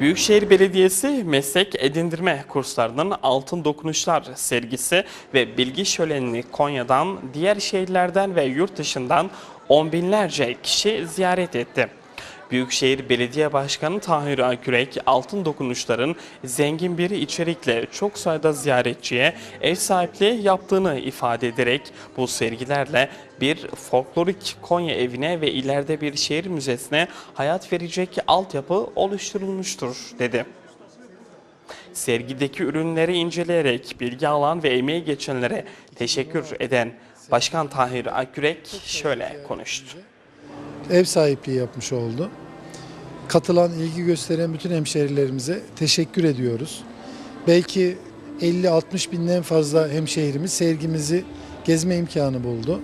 Büyükşehir Belediyesi meslek edindirme kurslarının altın dokunuşlar sergisi ve bilgi şölenini Konya'dan, diğer şehirlerden ve yurt dışından on binlerce kişi ziyaret etti. Büyükşehir Belediye Başkanı Tahir Akürek, altın dokunuşların zengin bir içerikle çok sayıda ziyaretçiye ev sahipliği yaptığını ifade ederek bu sergilerle bir folklorik Konya evine ve ileride bir şehir müzesine hayat verecek altyapı oluşturulmuştur dedi. Sergideki ürünleri inceleyerek bilgi alan ve emeği geçenlere teşekkür eden Başkan Tahir Akürek şöyle konuştu. ev sahipliği yapmış oldu. Katılan, ilgi gösteren bütün hemşehrilerimize teşekkür ediyoruz. Belki 50-60 binden fazla hemşehrimiz sergimizi gezme imkanı buldu.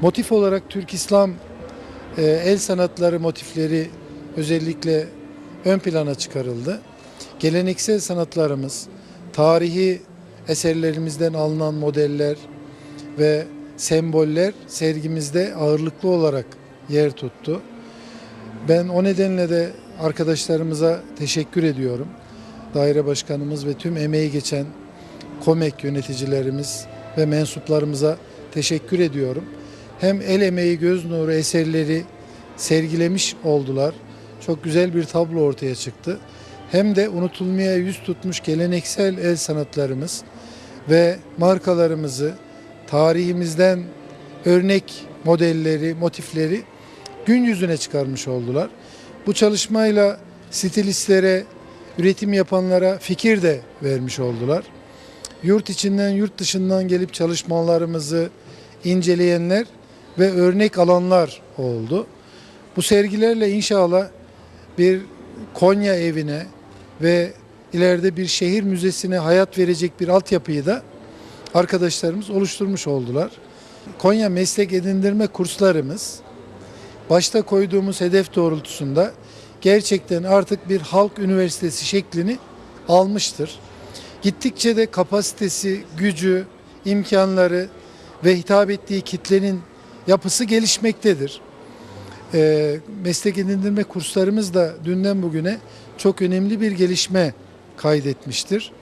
Motif olarak Türk İslam e, el sanatları motifleri özellikle ön plana çıkarıldı. Geleneksel sanatlarımız, tarihi eserlerimizden alınan modeller ve semboller sergimizde ağırlıklı olarak yer tuttu. Ben o nedenle de arkadaşlarımıza teşekkür ediyorum. Daire başkanımız ve tüm emeği geçen KOMEK yöneticilerimiz ve mensuplarımıza teşekkür ediyorum. Hem el emeği göz nuru eserleri sergilemiş oldular. Çok güzel bir tablo ortaya çıktı. Hem de unutulmaya yüz tutmuş geleneksel el sanatlarımız ve markalarımızı tarihimizden örnek modelleri, motifleri gün yüzüne çıkarmış oldular. Bu çalışmayla stilistlere, üretim yapanlara fikir de vermiş oldular. Yurt içinden, yurt dışından gelip çalışmalarımızı inceleyenler ve örnek alanlar oldu. Bu sergilerle inşallah bir Konya evine ve ileride bir şehir müzesine hayat verecek bir altyapıyı da arkadaşlarımız oluşturmuş oldular. Konya meslek edindirme kurslarımız başta koyduğumuz hedef doğrultusunda gerçekten artık bir halk üniversitesi şeklini almıştır. Gittikçe de kapasitesi, gücü, imkanları ve hitap ettiği kitlenin yapısı gelişmektedir. Ee, meslek edindirme kurslarımız da dünden bugüne çok önemli bir gelişme kaydetmiştir.